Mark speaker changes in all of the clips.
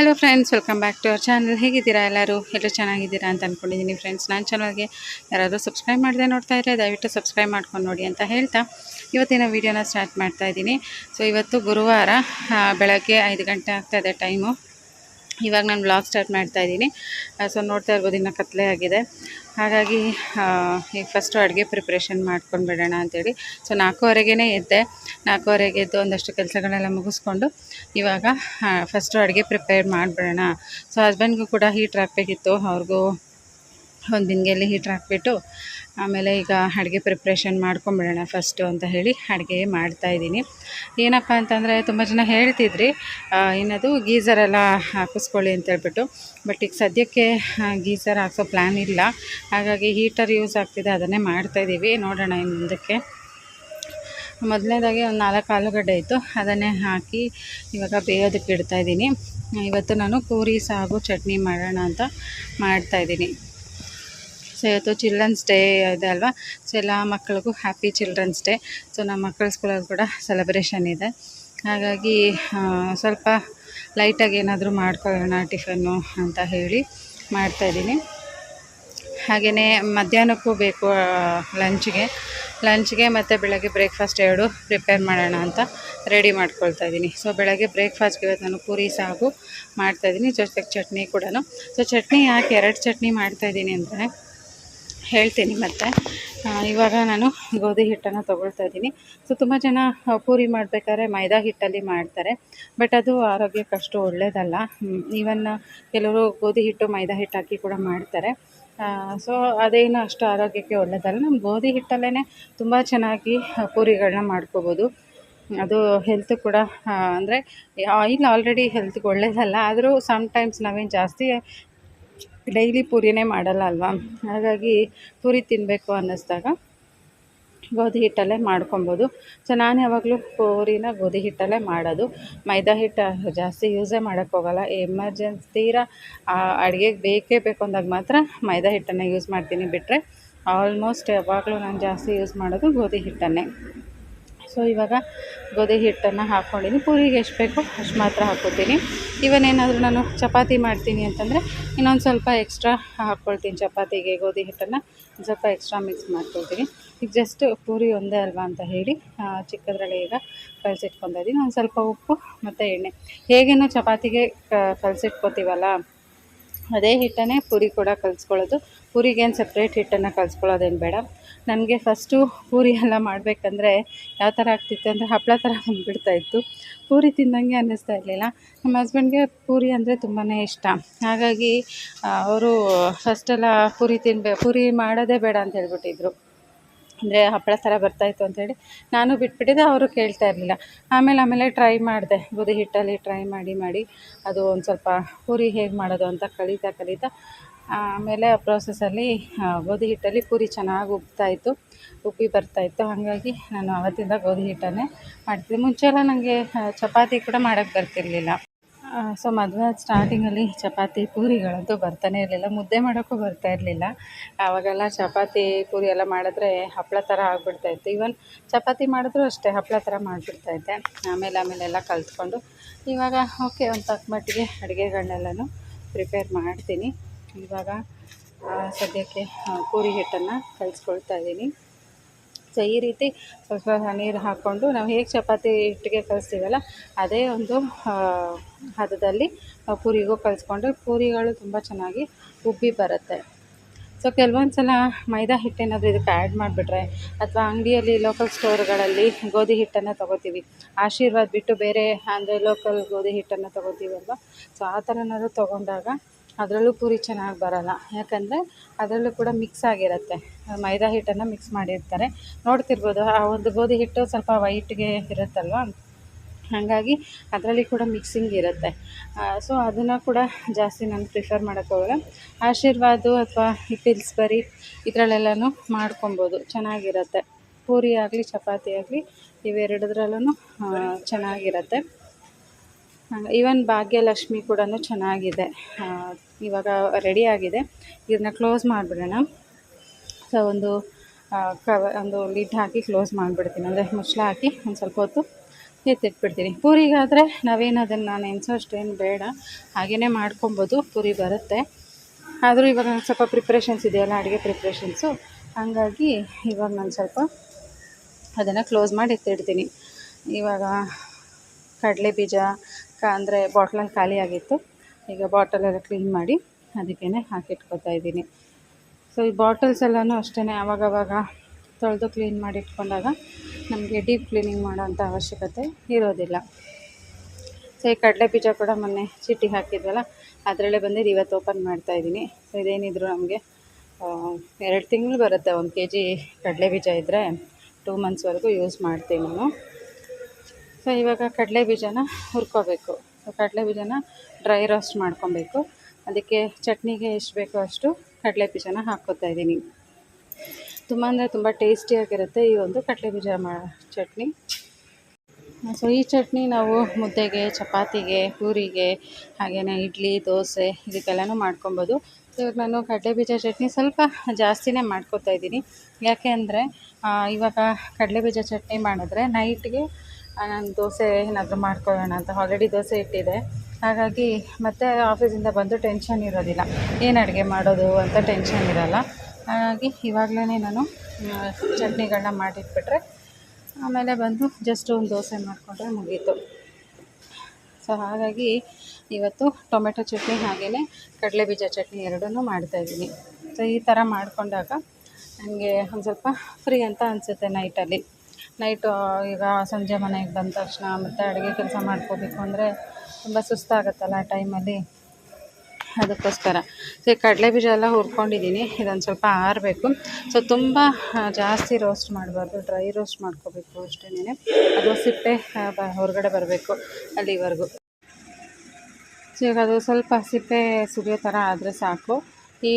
Speaker 1: Hello friends welcome back to our channel ಹೇಗಿದ್ದೀರಾ ಎಲ್ಲರೂ? ಎಲ್ಲರೂ ಚೆನ್ನಾಗಿದ್ದೀರಾ ಅಂತ ಅಂದ್ಕೊಂಡಿದ್ದೀನಿ ಫ್ರೆಂಡ್ಸ್ ನಾನು ಚಾನಲ್ಗೆ ಯಾರಾದರೂ ಸಬ್ಸ್ಕ್ರೈಬ್ ಮಾಡದೆ ನೋಡ್ತಾ ಇದ್ದರೆ ದಯವಿಟ್ಟು ಸಬ್ಸ್ಕ್ರೈಬ್ ಮಾಡ್ಕೊಂಡು ನೋಡಿ ಅಂತ ಹೇಳ್ತಾ ಇವತ್ತಿನ ವೀಡಿಯೋನ ಸ್ಟಾರ್ಟ್ ಮಾಡ್ತಾ ಇದ್ದೀನಿ. ಸೊ ಇವತ್ತು ಗುರುವಾರ ಬೆಳಗ್ಗೆ ಐದು ಗಂಟೆ ಆಗ್ತಾಯಿದೆ ಟೈಮು ಇವಾಗ ನಾನು ಬ್ಲಾಗ್ ಸ್ಟಾರ್ಟ್ ಮಾಡ್ತಾ ಇದ್ದೀನಿ. ಸೊ ನೋಡ್ತಾ ಇರ್ಬೋದು ಇನ್ನೂ ಕತ್ಲೆ ಆಗಿದೆ. ಹಾಗಾಗಿ ಈಗ ಫಸ್ಟು ಅಡುಗೆ ಪ್ರಿಪ್ರೇಷನ್ ಮಾಡ್ಕೊಂಡು ಬಿಡೋಣ ಅಂತೇಳಿ. ಸೊ ನಾಲ್ಕೂವರೆಗೇ ಎದ್ದೆ. ನಾಲ್ಕೂವರೆಗೆ ಎದ್ದು ಒಂದಷ್ಟು ಕೆಲಸಗಳೆಲ್ಲ ಮುಗಿಸ್ಕೊಂಡು ಇವಾಗ ಫಸ್ಟು ಅಡುಗೆ ಪ್ರಿಪೇರ್ ಮಾಡಿಬಿಡೋಣ. ಸೊ ಹಸ್ಬೆಂಡ್ಗೂ ಕೂಡ ಹೀಟ್ರ್ ಹಾಕಬೇಕಿತ್ತು. ಅವ್ರಿಗೂ ಒಂದು ಬಿಂದಿಗೆಯಲ್ಲಿ ಹೀಟ್ರ್ ಹಾಕ್ಬಿಟ್ಟು ಆಮೇಲೆ ಈಗ ಅಡುಗೆ ಪ್ರಿಪ್ರೇಷನ್ ಮಾಡ್ಕೊಂಬಿಡೋಣ ಫಸ್ಟು ಅಂತ ಹೇಳಿ ಅಡುಗೆ ಮಾಡ್ತಾಯಿದ್ದೀನಿ ಏನಪ್ಪ ಅಂತಂದರೆ ತುಂಬ ಜನ ಹೇಳ್ತಿದ್ರಿ ಏನದು ಗೀಝರೆಲ್ಲ ಹಾಕಿಸ್ಕೊಳ್ಳಿ ಅಂತೇಳ್ಬಿಟ್ಟು ಬಟ್ ಈಗ ಸದ್ಯಕ್ಕೆ ಗೀಝರ್ ಹಾಕ್ಸೋ ಪ್ಲ್ಯಾನ್ ಇಲ್ಲ. ಹಾಗಾಗಿ ಹೀಟರ್ ಯೂಸ್ ಆಗ್ತಿದೆ, ಅದನ್ನೇ ಮಾಡ್ತಾಯಿದ್ದೀವಿ ನೋಡೋಣ ಇನ್ನು ಮುಂದಕ್ಕೆ ಮೊದಲನೇದಾಗಿ ಒಂದು ನಾಲ್ಕು ಆಲೂಗಡ್ಡೆ ಇತ್ತು, ಅದನ್ನೇ ಹಾಕಿ ಇವಾಗ ಬೇಯೋದಕ್ಕೆ ಇಡ್ತಾಯಿದ್ದೀನಿ ಇವತ್ತು ನಾನು ಪೂರಿ ಸಾಗು ಚಟ್ನಿ ಮಾಡೋಣ ಅಂತ ಮಾಡ್ತಾಯಿದ್ದೀನಿ ಸೊ ಇವತ್ತು ಚಿಲ್ಡ್ರನ್ಸ್ ಡೇ ಇದೆ ಅಲ್ವಾ? ಸೊ ಎಲ್ಲ ಮಕ್ಕಳಿಗೂ ಹ್ಯಾಪಿ ಚಿಲ್ಡ್ರನ್ಸ್ ಡೇ ಸೊ ನಮ್ಮ ಮಕ್ಕಳ ಸ್ಕೂಲಲ್ಲಿ ಕೂಡ ಸೆಲೆಬ್ರೇಷನ್ ಇದೆ. ಹಾಗಾಗಿ ಸ್ವಲ್ಪ ಲೈಟಾಗಿ ಏನಾದರೂ ಮಾಡ್ಕೊಳ್ಳೋಣ ಟಿಫನ್ನು ಅಂತ ಹೇಳಿ ಮಾಡ್ತಾಯಿದ್ದೀನಿ ಹಾಗೆಯೇ ಮಧ್ಯಾಹ್ನಕ್ಕೂ ಬೇಕು ಲಂಚ್ಗೆ ಲಂಚ್ಗೆ ಮತ್ತು ಬೆಳಗ್ಗೆ ಬ್ರೇಕ್ಫಾಸ್ಟ್ ಎರಡು ಪ್ರಿಪೇರ್ ಮಾಡೋಣ ಅಂತ ರೆಡಿ ಮಾಡ್ಕೊಳ್ತಾ ಇದ್ದೀನಿ. ಸೊ ಬೆಳಗ್ಗೆ ಬ್ರೇಕ್ಫಾಸ್ಟ್ಗೆ ಇವತ್ತು ನಾನು ಪೂರಿ, ಸಾಗು ಮಾಡ್ತಾಯಿದ್ದೀನಿ ಜೊತೆಗೆ ಚಟ್ನಿ ಕೂಡ ಸೊ ಚಟ್ನಿ ಯಾಕೆ ಎರಡು ಚಟ್ನಿ ಮಾಡ್ತಾಯಿದ್ದೀನಿ ಅಂದರೆ ಹೇಳ್ತೀನಿ ಮತ್ತೆ. ಇವಾಗ ನಾನು ಗೋಧಿ ಹಿಟ್ಟನ್ನು ತೊಗೊಳ್ತಾ ಇದ್ದೀನಿ. ಸೊ ತುಂಬ ಜನ ಪೂರಿ ಮಾಡಬೇಕಾದ್ರೆ ಮೈದಾ ಹಿಟ್ಟಲ್ಲಿ ಮಾಡ್ತಾರೆ. ಬಟ್ ಅದು ಆರೋಗ್ಯಕ್ಕಷ್ಟು ಒಳ್ಳೇದಲ್ಲ. ಈವನ್ ಕೆಲವರು ಗೋಧಿ ಹಿಟ್ಟು, ಮೈದಾ ಹಿಟ್ಟು ಹಾಕಿ ಕೂಡ ಮಾಡ್ತಾರೆ. ಸೊ ಅದೇನು ಅಷ್ಟು ಆರೋಗ್ಯಕ್ಕೆ ಒಳ್ಳೆಯದಲ್ಲ ನಮ್ಮ ಗೋಧಿ ಹಿಟ್ಟಲ್ಲೇ ತುಂಬ ಚೆನ್ನಾಗಿ ಪೂರಿಗಳನ್ನ ಮಾಡ್ಕೋಬೋದು. ಅದು ಹೆಲ್ತ್ ಕೂಡ ಅಂದರೆ ಆಯಿಲ್ ಆಲ್ರೆಡಿ ಹೆಲ್ತ್ಗೆ ಒಳ್ಳೇದಲ್ಲ. ಆದರೂ ಸಮ್ಟೈಮ್ಸ್ ನಾವೇನು ಜಾಸ್ತಿ ಡೈಲಿ ಪೂರಿನೇ ಮಾಡಲ್ಲ ಅಲ್ವಾ? ಹಾಗಾಗಿ ಪೂರಿ ತಿನ್ನಬೇಕು ಅನ್ನಿಸ್ದಾಗ ಗೋಧಿ ಹಿಟ್ಟಲ್ಲೇ ಮಾಡ್ಕೊಬೋದು. ಸೊ, ನಾನು ಯಾವಾಗಲೂ ಪೂರಿನ ಗೋಧಿ ಹಿಟ್ಟಲ್ಲೇ ಮಾಡೋದು. ಮೈದಾ ಹಿಟ್ಟು ಜಾಸ್ತಿ ಯೂಸೇ ಮಾಡೋಕ್ಕೆ ಹೋಗಲ್ಲ. ಎಮರ್ಜೆನ್ಸಿ ತೀರಾ ಅಡುಗೆಗೆ ಬೇಕೇ ಬೇಕು ಅಂದಾಗ ಮಾತ್ರ ಮೈದಾ ಹಿಟ್ಟನ್ನು ಯೂಸ್ ಮಾಡ್ತೀನಿ ಬಿಟ್ಟರೆ ಆಲ್ಮೋಸ್ಟ್ ಯಾವಾಗಲೂ ನಾನು ಜಾಸ್ತಿ ಯೂಸ್ ಮಾಡೋದು ಗೋಧಿ ಹಿಟ್ಟನ್ನೇ. ಸೊ ಇವಾಗ ಗೋಧಿ ಹಿಟ್ಟನ್ನು ಹಾಕ್ಕೊಂಡಿದ್ದೀನಿ. ಪೂರಿಗೆ ಎಷ್ಟು ಬೇಕೋ ಅಷ್ಟು ಮಾತ್ರ ಹಾಕ್ಕೊತೀನಿ. ಇವನ್ ಏನಾದರೂ ನಾನು ಚಪಾತಿ ಮಾಡ್ತೀನಿ ಅಂತಂದರೆ ಇನ್ನೊಂದು ಸ್ವಲ್ಪ ಎಕ್ಸ್ಟ್ರಾ ಹಾಕ್ಕೊಳ್ತೀನಿ ಚಪಾತಿಗೆ ಗೋಧಿ ಹಿಟ್ಟನ್ನು. ಸ್ವಲ್ಪ ಎಕ್ಸ್ಟ್ರಾ ಮಿಕ್ಸ್ ಮಾಡ್ಕೊಳ್ತೀನಿ. ಈಗ ಜಸ್ಟ್ ಪೂರಿ ಒಂದೇ ಅಲ್ವಾ ಅಂತ ಹೇಳಿ ಚಿಕ್ಕದ್ರಲ್ಲಿ ಈಗ ಕಲಸಿಟ್ಕೊತಾ ಇದ್ದೀನಿ. ಒಂದು ಸ್ವಲ್ಪ ಉಪ್ಪು ಮತ್ತು ಎಣ್ಣೆ. ಹೇಗೇನೋ ಚಪಾತಿಗೆ ಕಲಸಿಟ್ಕೊತೀವಲ್ಲ ಅದೇ ಹಿಟ್ಟನ್ನೇ ಪೂರಿ ಕೂಡ ಕಲಿಸ್ಕೊಳ್ಳೋದು. ಪೂರಿಗೇನು ಸಪ್ರೇಟ್ ಹಿಟ್ಟನ್ನು ಕಲಿಸ್ಕೊಳ್ಳೋದೇನು ಬೇಡ. ನನಗೆ ಫಸ್ಟು ಪೂರಿ ಎಲ್ಲ ಮಾಡಬೇಕಂದ್ರೆ ಯಾವ ಥರ ಆಗ್ತಿತ್ತು ಅಂದರೆ ಹಪ್ಪಳ ಥರ ಬಂದುಬಿಡ್ತಾ ಇತ್ತು. ಪೂರಿ ತಿಂದಂಗೆ ಅನ್ನಿಸ್ತಾ ಇರಲಿಲ್ಲ. ನಮ್ಮ ಹಸ್ಬೆಂಡ್ಗೆ ಪೂರಿ ಅಂದರೆ ತುಂಬಾ ಇಷ್ಟ. ಹಾಗಾಗಿ ಅವರು ಫಸ್ಟೆಲ್ಲ ಪೂರಿ ತಿನ್ಬೇ, ಪೂರಿ ಮಾಡೋದೇ ಬೇಡ ಅಂತ ಹೇಳ್ಬಿಟ್ಟಿದ್ರು. ಅಂದರೆ ಹಪ್ಪಳ ಥರ ಬರ್ತಾಯಿತ್ತು ಅಂತೇಳಿ ನಾನು ಬಿಟ್ಬಿಟ್ಟಿದ್ದೆ ಅವರು ಕೇಳ್ತಾ ಇರಲಿಲ್ಲ. ಆಮೇಲೆ ಆಮೇಲೆ ಟ್ರೈ ಮಾಡಿದೆ. ಗೋಧಿ ಹಿಟ್ಟಲ್ಲಿ ಟ್ರೈ ಮಾಡಿ ಮಾಡಿ ಅದು ಒಂದು ಸ್ವಲ್ಪ ಪೂರಿ ಹೇಗೆ ಮಾಡೋದು ಅಂತ ಕಲಿತಾ ಕಲಿತಾ, ಆಮೇಲೆ ಆ ಪ್ರೋಸೆಸ್ಸಲ್ಲಿ ಗೋಧಿ ಹಿಟ್ಟಲ್ಲಿ ಪೂರಿ ಚೆನ್ನಾಗಿ ಉಬ್ತಾಯಿತ್ತು ಉಬ್ಬಿ ಬರ್ತಾಯಿತ್ತು ಹಾಗಾಗಿ ನಾನು ಆವತ್ತಿಂದ ಗೋಧಿ ಹಿಟ್ಟನ್ನೇ ಮಾಡ್ತಿದ್ದೆ. ಮುಂಚೆ ಎಲ್ಲ ನನಗೆ ಚಪಾತಿ ಕೂಡ ಮಾಡೋಕ್ಕೆ ಬರ್ತಿರಲಿಲ್ಲ. ಸೊ ಮದುವೆ ಸ್ಟಾರ್ಟಿಂಗಲ್ಲಿ ಚಪಾತಿ ಪೂರಿಗಳಂತೂ ಬರ್ತಾನೇ ಇರಲಿಲ್ಲ. ಮುದ್ದೆ ಮಾಡೋಕ್ಕೂ ಬರ್ತಾ ಇರಲಿಲ್ಲ. ಆವಾಗೆಲ್ಲ ಚಪಾತಿ ಪೂರಿ ಎಲ್ಲ ಮಾಡಿದ್ರೆ ಹಪ್ಪಳ ಥರ ಆಗ್ಬಿಡ್ತಾಯಿತ್ತು. ಈವನ್ ಚಪಾತಿ ಮಾಡಿದ್ರೂ ಅಷ್ಟೇ ಹಪ್ಪಳ ಥರ ಮಾಡಿಬಿಡ್ತಾಯಿದ್ದೆ. ಆಮೇಲೆ ಆಮೇಲೆ ಎಲ್ಲ ಕಲ್ತ್ಕೊಂಡು ಇವಾಗ ಓಕೆ, ಒಂದು ತಕ್ಕ ಮಟ್ಟಿಗೆ ಅಡುಗೆಗಳನ್ನೆಲ್ಲನೂ ಪ್ರಿಪೇರ್ ಮಾಡ್ತೀನಿ. ಇವಾಗ ಸದ್ಯಕ್ಕೆ ಪೂರಿ ಹಿಟ್ಟನ್ನು ಕಲಿಸ್ಕೊಳ್ತಾ ಇದ್ದೀನಿ. ಸೊ ಈ ರೀತಿ ಸ್ವಲ್ಪ ನೀರು ಹಾಕ್ಕೊಂಡು ನಾವು ಹೇಗೆ ಚಪಾತಿ ಹಿಟ್ಟಿಗೆ ಕಲಿಸ್ತೀವಲ್ಲ, ಅದೇ ಒಂದು ಹದದಲ್ಲಿ ಪೂರಿಗೂ ಕಲಿಸ್ಕೊಂಡ್ರೆ ಪೂರಿಗಳು ತುಂಬ ಚೆನ್ನಾಗಿ ಉಬ್ಬಿ ಬರುತ್ತೆ. ಸೊ ಕೆಲವೊಂದು ಸಲ ಮೈದಾ ಹಿಟ್ಟೇನಾದರೂ ಇದಕ್ಕೆ ಆ್ಯಡ್ ಮಾಡಿಬಿಟ್ರೆ, ಅಥವಾ ಅಂಗಡಿಯಲ್ಲಿ ಲೋಕಲ್ ಸ್ಟೋರ್ಗಳಲ್ಲಿ ಗೋಧಿ ಹಿಟ್ಟನ್ನು ತೊಗೋತೀವಿ, ಆಶೀರ್ವಾದ ಬಿಟ್ಟು ಬೇರೆ, ಅಂದರೆ ಲೋಕಲ್ ಗೋಧಿ ಹಿಟ್ಟನ್ನು ತೊಗೋತೀವಲ್ವ ಸೊ ಆ ಥರನಾದ್ರು ತೊಗೊಂಡಾಗ ಅದರಲ್ಲೂ ಪೂರಿ ಚೆನ್ನಾಗಿ ಬರೋಲ್ಲ. ಯಾಕಂದರೆ ಅದರಲ್ಲೂ ಕೂಡ ಮಿಕ್ಸ್ ಆಗಿರುತ್ತೆ. ಮೈದಾ ಹಿಟ್ಟನ್ನು ಮಿಕ್ಸ್ ಮಾಡಿರ್ತಾರೆ. ನೋಡ್ತಿರ್ಬೋದು, ಆ ಒಂದು ಗೋಧಿ ಹಿಟ್ಟು ಸ್ವಲ್ಪ ವೈಟ್ಗೆ ಇರುತ್ತಲ್ವ? ಹಾಗಾಗಿ ಅದರಲ್ಲಿ ಕೂಡ ಮಿಕ್ಸಿಂಗ್ ಇರುತ್ತೆ. ಸೊ ಅದನ್ನು ಕೂಡ ಜಾಸ್ತಿ ನಾನು ಪ್ರಿಫರ್ ಮಾಡೋಕ್ಕೆ ಹೋಗಲ್ಲ. ಆಶೀರ್ವಾದು ಅಥವಾ ಈ ಪಿಲ್ಸ್ಬರಿ ಇದರಲ್ಲೆಲ್ಲನೂ ಮಾಡ್ಕೊಬೋದು. ಚೆನ್ನಾಗಿರುತ್ತೆ. ಪೂರಿ ಆಗಲಿ, ಚಪಾತಿ ಆಗಲಿ ಇವೆರಡರಲ್ಲೂ ಚೆನ್ನಾಗಿರುತ್ತೆ. ಈವನ್ ಭಾಗ್ಯಲಕ್ಷ್ಮಿ ಕೂಡ ಚೆನ್ನಾಗಿದೆ. ಇವಾಗ ರೆಡಿ ಆಗಿದೆ. ಇದನ್ನ ಕ್ಲೋಸ್ ಮಾಡಿಬಿಡೋಣ. ಸೊ ಒಂದು ಕವ ಒಂದು ಲಿಡ್ ಹಾಕಿ ಕ್ಲೋಸ್ ಮಾಡಿಬಿಡ್ತೀನಿ. ಅಂದರೆ ಮುಚ್ಚಳ ಹಾಕಿ ಒಂದು ಸ್ವಲ್ಪ ಹೊತ್ತು ಎತ್ತಿಟ್ಬಿಡ್ತೀನಿ. ಪೂರಿಗಾದರೆ ನಾವೇನು ಅದನ್ನು ನಾನು ನೆನೆಸೋ ಅಷ್ಟೇನು ಬೇಡ. ಹಾಗೆಯೇ ಮಾಡ್ಕೊಬೋದು. ಪೂರಿ ಬರುತ್ತೆ. ಆದರೂ ಇವಾಗ ನಂಗೆ ಸ್ವಲ್ಪ ಪ್ರಿಪ್ರೇಷನ್ಸ್ ಇದೆಯಲ್ಲ, ಅಡುಗೆ ಪ್ರಿಪ್ರೇಷನ್ಸು ಹಾಗಾಗಿ ಇವಾಗ ನಾನು ಸ್ವಲ್ಪ ಅದನ್ನು ಕ್ಲೋಸ್ ಮಾಡಿ ಎತ್ತಿಡ್ತೀನಿ. ಇವಾಗ ಕಡಲೆ ಬೀಜ, ಕ, ಅಂದರೆ ಬಾಟ್ಲಲ್ಲಿ ಖಾಲಿ ಆಗಿತ್ತು. ಈಗ ಬಾಟಲೆಲ್ಲ ಕ್ಲೀನ್ ಮಾಡಿ ಅದಕ್ಕೇ ಹಾಕಿಟ್ಕೊತಾ ಇದ್ದೀನಿ. ಸೊ ಈ ಬಾಟಲ್ಸ್ ಎಲ್ಲನೂ ಅಷ್ಟೇ ಆವಾಗವಾಗ ತೊಳೆದು ಕ್ಲೀನ್ ಮಾಡಿ ಇಟ್ಕೊಂಡಾಗ ನಮಗೆ ಡೀಪ್ ಕ್ಲೀನಿಂಗ್ ಮಾಡೋವಂಥ ಅವಶ್ಯಕತೆ ಇರೋದಿಲ್ಲ. ಸೊ ಈ ಕಡಲೆ ಬೀಜ ಕೂಡ ಮೊನ್ನೆ ಚೀಟಿ ಹಾಕಿದ್ವಲ್ಲ, ಅದರಲ್ಲೇ ಬಂದಿದ್ದು ಇವತ್ತು ಓಪನ್ ಮಾಡ್ತಾ ಇದ್ದೀನಿ. ಸೊ ಇದೇನಿದ್ರು ನಮಗೆ ಎರಡು ತಿಂಗಳು ಬರುತ್ತೆ, ಒಂದು ಕೆ ಜಿ ಕಡಲೆ ಬೀಜ ಇದ್ದರೆ ಟೂ ಮಂತ್ಸ್ವರೆಗೂ ಯೂಸ್ ಮಾಡ್ತೀನಿ ನಾನು. ಸೊ ಇವಾಗ ಕಡಲೆ ಬೀಜನ ಹುರ್ಕೋಬೇಕು. ಕಡಲೆ ಬೀಜನ ಡ್ರೈ ರೋಸ್ಟ್ ಮಾಡ್ಕೊಬೇಕು. ಅದಕ್ಕೆ ಚಟ್ನಿಗೆ ಎಷ್ಟು ಬೇಕೋ ಅಷ್ಟು ಕಡಲೆ ಬೀಜನ ಹಾಕ್ಕೋತಾ ಇದ್ದೀನಿ. ತುಂಬ ಅಂದರೆ ತುಂಬ ಟೇಸ್ಟಿಯಾಗಿರುತ್ತೆ ಈ ಒಂದು ಕಡಲೆ ಬೀಜ ಮಾ, ಚಟ್ನಿ. ಸೊ ಈ ಚಟ್ನಿ ನಾವು ಮುದ್ದೆಗೆ, ಚಪಾತಿಗೆ, ಪೂರಿಗೆ ಹಾಗೆಯೇ ಇಡ್ಲಿ, ದೋಸೆ, ಇದಕ್ಕೆಲ್ಲನೂ ಮಾಡ್ಕೊಬೋದು. ಇವಾಗ ನಾನು ಕಡಲೆ ಬೀಜ ಚಟ್ನಿ ಸ್ವಲ್ಪ ಜಾಸ್ತಿನೇ ಮಾಡ್ಕೊತಾ ಇದ್ದೀನಿ. ಯಾಕೆ ಅಂದರೆ ಇವಾಗ ಕಡಲೆ ಬೀಜ ಚಟ್ನಿ ಮಾಡಿದ್ರೆ ನೈಟ್ಗೆ ನಾನು ದೋಸೆ ಏನಾದರೂ ಮಾಡ್ಕೊಳ್ಳೋಣ ಅಂತ ಆಲ್ರೆಡಿ ದೋಸೆ ಇಟ್ಟಿದೆ. ಹಾಗಾಗಿ ಮತ್ತೆ ಆಫೀಸಿಂದ ಬಂದು ಟೆನ್ಷನ್ ಇರೋದಿಲ್ಲ. ಏನು ಅಡುಗೆ ಮಾಡೋದು ಅಂತ ಟೆನ್ಷನ್ ಇರೋಲ್ಲ. ಹಾಗಾಗಿ ಇವಾಗಲೇ ನಾನು ಚಟ್ನಿಗಳನ್ನ ಮಾಡಿಟ್ಬಿಟ್ರೆ ಆಮೇಲೆ ಬಂದು ಜಸ್ಟ್ ಒಂದು ದೋಸೆ ಮಾಡಿಕೊಂಡ್ರೆ ಮುಗೀತು. ಸೊ ಹಾಗಾಗಿ ಇವತ್ತು ಟೊಮೆಟೊ ಚಟ್ನಿ ಹಾಗೆಯೇ ಕಡಲೆ ಬೀಜ ಚಟ್ನಿ ಎರಡನ್ನೂ ಮಾಡ್ತಾಯಿದ್ದೀನಿ ಸೊ ಈ ಥರ ಮಾಡಿಕೊಂಡಾಗ ನನಗೆ ಒಂದು ಸ್ವಲ್ಪ ಫ್ರೀ ಅಂತ ಅನಿಸುತ್ತೆ ನೈಟಲ್ಲಿ ನೈಟು, ಈಗ ಸಂಜೆ ಮನೆಗೆ ಬಂದ ತಕ್ಷಣ ಮತ್ತು ಅಡುಗೆ ಕೆಲಸ ಮಾಡ್ಕೋಬೇಕು ಅಂದರೆ ತುಂಬ ಸುಸ್ತಾಗುತ್ತಲ್ಲ ಆ ಟೈಮಲ್ಲಿ. ಅದಕ್ಕೋಸ್ಕರ. ಸೊ ಕಡಲೆ ಬೀಜ ಎಲ್ಲ ಹುರ್ಕೊಂಡಿದ್ದೀನಿ. ಇದೊಂದು ಸ್ವಲ್ಪ ಆರಬೇಕು. ಸೊ, ತುಂಬ ಜಾಸ್ತಿ ರೋಸ್ಟ್ ಮಾಡಬಾರ್ದು. ಡ್ರೈ ರೋಸ್ಟ್ ಮಾಡ್ಕೋಬೇಕು ಅಷ್ಟೇನೆ ಅದು ಸಿಪ್ಪೆ ಹೊರಗಡೆ ಬರಬೇಕು ಅಲ್ಲಿವರೆಗೂ. ಸೊ ಈಗ ಅದು ಸ್ವಲ್ಪ ಸಿಪ್ಪೆ ಸುರಿಯೋ ಥರ ಆದರೆ ಸಾಕು.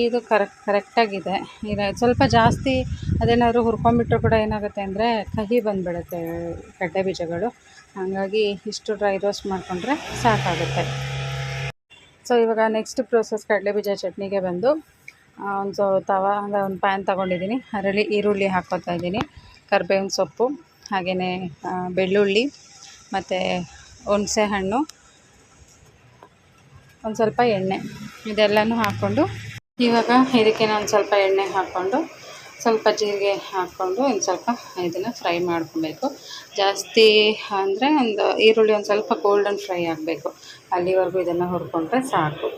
Speaker 1: ಇದು ಕರೆಕ್ಟ್, ಕರೆಕ್ಟಾಗಿದೆ. ಇದು ಸ್ವಲ್ಪ ಜಾಸ್ತಿ ಅದೇನಾದ್ರು ಹುರ್ಕೊಂಡ್ಬಿಟ್ರು ಕೂಡ ಏನಾಗುತ್ತೆ ಅಂದರೆ ಕಹಿ ಬಂದುಬಿಡುತ್ತೆ ಕಡಲೆ ಬೀಜಗಳು. ಹಾಗಾಗಿ ಇಷ್ಟು ಡ್ರೈ ರೋಸ್ಟ್ ಮಾಡಿಕೊಂಡ್ರೆ ಸಾಕಾಗುತ್ತೆ. ಸೊ ಇವಾಗ ನೆಕ್ಸ್ಟ್ ಪ್ರೋಸೆಸ್ ಕಡಲೆ ಬೀಜ ಚಟ್ನಿಗೆ ಬಂದು ಒಂದು ಸೊ ತವ, ಅಂದರೆ ಒಂದು ಪ್ಯಾನ್ ತೊಗೊಂಡಿದ್ದೀನಿ. ಅದರಲ್ಲಿ ಈರುಳ್ಳಿ ಹಾಕ್ಕೊತಾ ಇದ್ದೀನಿ, ಕರ್ಬೇವಿನ ಸೊಪ್ಪು ಹಾಗೆಯೇ ಬೆಳ್ಳುಳ್ಳಿ, ಮತ್ತು ಹುಣಸೆ ಹಣ್ಣು, ಒಂದು ಸ್ವಲ್ಪ ಎಣ್ಣೆ, ಇದೆಲ್ಲನೂ ಹಾಕ್ಕೊಂಡು ಇವಾಗ ಇದಕ್ಕೆ ನಾನು ಸ್ವಲ್ಪ ಎಣ್ಣೆ ಹಾಕ್ಕೊಂಡು, ಸ್ವಲ್ಪ ಜೀರಿಗೆ ಹಾಕ್ಕೊಂಡು ಒಂದು ಸ್ವಲ್ಪ ಇದನ್ನು ಫ್ರೈ ಮಾಡ್ಕೊಬೇಕು. ಜಾಸ್ತಿ ಅಂದರೆ ಒಂದು ಈರುಳ್ಳಿ ಒಂದು ಸ್ವಲ್ಪ ಗೋಲ್ಡನ್ ಫ್ರೈ ಆಗಬೇಕು ಅಲ್ಲಿವರೆಗೂ ಇದನ್ನು ಹುರ್ಕೊಂಡ್ರೆ ಸಾಕು.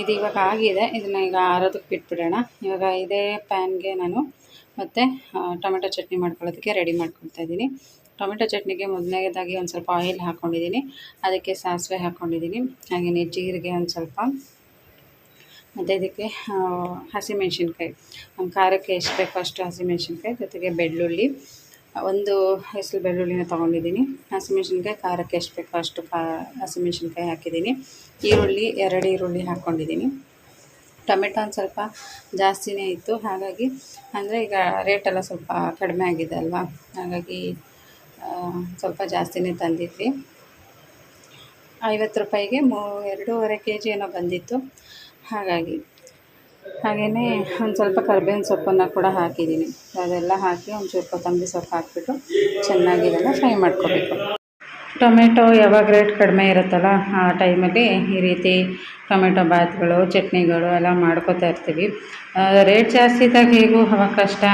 Speaker 1: ಇದು ಇವಾಗ ಆಗಿದೆ. ಇದನ್ನು ಈಗ ಆರೋದಕ್ಕೆ ಬಿಟ್ಬಿಡೋಣ. ಇವಾಗ ಇದೇ ಪ್ಯಾನ್ಗೆ ನಾನು ಮತ್ತು ಟೊಮೆಟೊ ಚಟ್ನಿ ಮಾಡ್ಕೊಳ್ಳೋದಕ್ಕೆ ರೆಡಿ ಮಾಡ್ಕೊಳ್ತಾ ಇದ್ದೀನಿ. ಟೊಮೆಟೊ ಚಟ್ನಿಗೆ ಮೊದಲನೇದಾಗಿ ಒಂದು ಸ್ವಲ್ಪ ಆಯಿಲ್ ಹಾಕ್ಕೊಂಡಿದ್ದೀನಿ ಅದಕ್ಕೆ ಸಾಸಿವೆ ಹಾಕ್ಕೊಂಡಿದ್ದೀನಿ ಹಾಗೆಯೇ ಜೀರಿಗೆ ಒಂದು ಸ್ವಲ್ಪ. ಮತ್ತು ಇದಕ್ಕೆ ಹಸಿಮೆಣ್ಸಿನ್ಕಾಯಿ. ನಮ್ಮ ಖಾರಕ್ಕೆ ಎಷ್ಟು ಬೇಕೋ ಅಷ್ಟು ಹಸಿಮೆಣ್ಸಿನ್ಕಾಯಿ, ಜೊತೆಗೆ ಬೆಳ್ಳುಳ್ಳಿ. ಒಂದು ಹೆಸರು ಬೆಳ್ಳುಳ್ಳಿನ ತೊಗೊಂಡಿದ್ದೀನಿ. ಹಸಿಮೆಣ್ಸಿನ್ಕಾಯಿ, ಖಾರಕ್ಕೆ ಎಷ್ಟು ಬೇಕೋ ಅಷ್ಟು ಖಾ, ಹಸಿಮೆಣ್ಸಿನ್ಕಾಯಿ ಹಾಕಿದ್ದೀನಿ. ಈರುಳ್ಳಿ, ಎರಡು ಈರುಳ್ಳಿ ಹಾಕ್ಕೊಂಡಿದ್ದೀನಿ ಟೊಮೆಟೊ ಒಂದು ಸ್ವಲ್ಪ ಜಾಸ್ತಿನೇ ಇತ್ತು. ಹಾಗಾಗಿ ಅಂದರೆ ಈಗ ರೇಟೆಲ್ಲ ಸ್ವಲ್ಪ ಕಡಿಮೆ ಆಗಿದೆ ಅಲ್ವಾ? ಹಾಗಾಗಿ ಸ್ವಲ್ಪ ಜಾಸ್ತಿನೇ ತಂದಿದ್ವಿ. ಐವತ್ತು ರೂಪಾಯಿಗೆ ಮೂ, ಎರಡೂವರೆ ಕೆ ಜಿ ಏನೋ ಬಂದಿತ್ತು. ಹಾಗಾಗಿ ಹಾಗೆಯೇ ಒಂದು ಸ್ವಲ್ಪ ಕರ್ಬೇವಿನ ಸೊಪ್ಪನ್ನು ಕೂಡ ಹಾಕಿದ್ದೀನಿ. ಅದೆಲ್ಲ ಹಾಕಿ ಒಂದು ಸ್ವಲ್ಪ ಕೊತ್ತಂಬರಿ ಸೊಪ್ಪು ಹಾಕಿಬಿಟ್ಟು ಚೆನ್ನಾಗಿ ಇದನ್ನು ಫ್ರೈ ಮಾಡ್ಕೋಬೇಕು. ಟೊಮೆಟೊ ಯಾವಾಗ ರೇಟ್ ಕಡಿಮೆ ಇರುತ್ತಲ್ಲ ಆ ಟೈಮಲ್ಲಿ ಈ ರೀತಿ ಟೊಮೆಟೊ ಬಾತ್ಗಳು, ಚಟ್ನಿಗಳು ಎಲ್ಲ ಮಾಡ್ಕೋತಾ ಇರ್ತೀವಿ. ರೇಟ್ ಜಾಸ್ತಿ ಇದ್ದಾಗ ಹೇಗೂ ಅವಾಗ ಕಷ್ಟ